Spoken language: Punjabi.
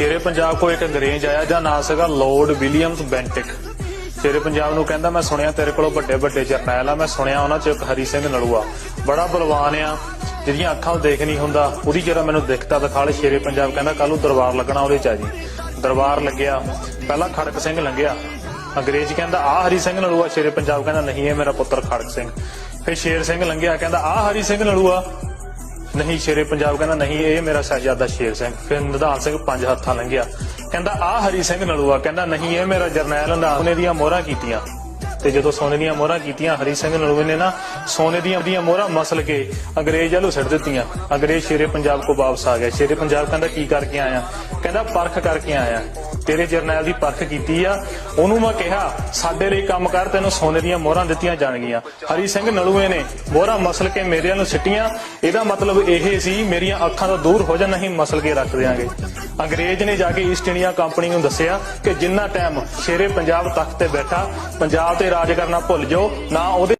ਸ਼ੇਰੇ ਪੰਜਾਬ ਕੋ ਇੱਕ ਅੰਗਰੇਜ਼ ਆਇਆ, ਜਾਂ ਨਾਂ ਸੀਗਾ ਲਾਰਡ ਵਿਲੀਅਮਸ ਬੈਂਟਿਕ। ਸ਼ੇਰੇ ਪੰਜਾਬ ਨੂੰ ਕਹਿੰਦਾ, ਮੈਂ ਸੁਣਿਆ ਤੇਰੇ ਕੋਲੋਂ ਵੱਡੇ ਵੱਡੇ ਜਰਨੈਲ ਆ, ਮੈਂ ਸੁਣਿਆ ਉਹਨਾਂ ਚ ਇੱਕ ਹਰੀ ਸਿੰਘ ਨਲੂਆ। ਬੜਾ ਬਲਵਾਨ ਆ ਜਿਹੜੀਆਂ ਅੱਖਾਂ ਨੂੰ ਦੇਖ ਨਹੀਂ ਹੁੰਦਾ। ਉਹਦੀ ਜਿਹੜਾ ਮੈਨੂੰ ਦਿਖਤਾ ਦਿਖਾਲੇ ਸ਼ੇਰੇ ਪੰਜਾਬ ਕਹਿੰਦਾ ਕੱਲ ਨੂੰ ਦਰਬਾਰ ਲੱਗਣਾ ਉਹਦੇ ਚ ਆ ਜੀ। ਦਰਬਾਰ ਲੱਗਿਆ। ਪਹਿਲਾਂ ਖੜਕ ਸਿੰਘ ਲੰਘਿਆ। ਅੰਗਰੇਜ਼ ਕਹਿੰਦਾ, ਆ ਹਰੀ ਸਿੰਘ ਨਲੂਆ। ਸ਼ੇਰੇ ਪੰਜਾਬ ਕਹਿੰਦਾ, ਨਹੀਂ, ਇਹ ਮੇਰਾ ਪੁੱਤਰ ਖੜਕ ਸਿੰਘ। ਫਿਰ ਸ਼ੇਰ ਸਿੰਘ ਲੰਘਿਆ, ਕਹਿੰਦਾ, ਆ ਹਰੀ ਸਿੰਘ ਨਲੂਆ। ਨਹੀਂ ਸ਼ੇਰੇ ਪੰਜਾਬ ਕਹਿੰਦਾ, ਨਹੀਂ, ਇਹ ਮੇਰਾ ਸਾਹਿਬਜ਼ਾਦਾ ਸ਼ੇਰ ਸਿੰਘ। ਫਿਰ ਨਿਧਾਨ ਸਿੰਘ ਪੰਜ ਹੱਥਾਂ ਲੰਘਿਆ। ਕਹਿੰਦਾ ਆ ਹਰੀ ਸਿੰਘ ਨਲੂਆ। ਕਹਿੰਦਾ, ਨਹੀਂ, ਇਹ ਮੇਰਾ ਜਰਨੈਲ ਨਿਧਾਨ ਸੋਨੇ ਦੀਆਂ ਮੋਹਰਾਂ ਕੀਤੀਆਂ। ਤੇ ਜਦੋਂ ਸੋਨੇ ਦੀਆਂ ਮੋਹਰਾਂ ਕੀਤੀਆਂ, ਹਰੀ ਸਿੰਘ ਨਲੂਏ ਨੇ ਨਾ ਸੋਨੇ ਦੀਆਂ ਦੀਆਂ ਮੋਹਰਾਂ ਮਸਲ ਕੇ ਅੰਗਰੇਜ਼ ਵੱਲੋਂ ਸਿੱਟ ਦਿੱਤੀਆਂ। ਅੰਗਰੇਜ਼ ਸ਼ੇਰੇ ਪੰਜਾਬ ਕੋ ਵਾਪਸ ਆ ਗਿਆ ਸ਼ੇਰੇ ਪੰਜਾਬ ਕਹਿੰਦਾ, ਕੀ ਕਰਕੇ ਆਇਆ? ਕਹਿੰਦਾ, ਪਰਖ ਕਰਕੇ ਆਇਆ। ਤੇਰੇ ਜਰਨੈਲ ਦੀ ਪਰਖ ਕੀਤੀ ਆ। ਉਹਨੂੰ ਮੈਂ ਕਿਹਾ, ਸਾਡੇ ਲਈ ਕੰਮ ਕਰ, ਤੈਨੂੰ ਸੋਨੇ ਦੀਆਂ ਮੋਹਰਾਂ ਦਿੱਤੀਆਂ ਜਾਣਗੀਆਂ। ਹਰੀ ਸਿੰਘ ਨਲੂਏ ਨੇ ਮੋਹਰਾਂ ਮਸਲ ਕੇ ਮੇਰੇ ਨੂੰ ਸਿੱਟੀਆਂ। ਇਹਦਾ ਮਤਲਬ ਇਹ ਸੀ, ਮੇਰੀਆਂ ਅੱਖਾਂ ਤੋਂ ਦੂਰ ਹੋ ਜਾ, ਨਹੀਂ ਮਸਲ ਕੇ ਰੱਖ ਦਿਆਂਗੇ। ਅੰਗਰੇਜ਼ ਨੇ ਜਾ ਕੇ ਈਸਟ ਇੰਡੀਆ ਕੰਪਨੀ ਨੂੰ ਦੱਸਿਆ ਕਿ ਜਿੰਨਾ ਟਾਈਮ ਸ਼ੇਰੇ ਪੰਜਾਬ ਤਖਤ ਤੇ ਬੈਠਾ, ਪੰਜਾਬ ਤੇ ਰਾਜ ਕਰਨਾ ਭੁੱਲ ਜਾਓ, ਨਾ ਉਹਦੇ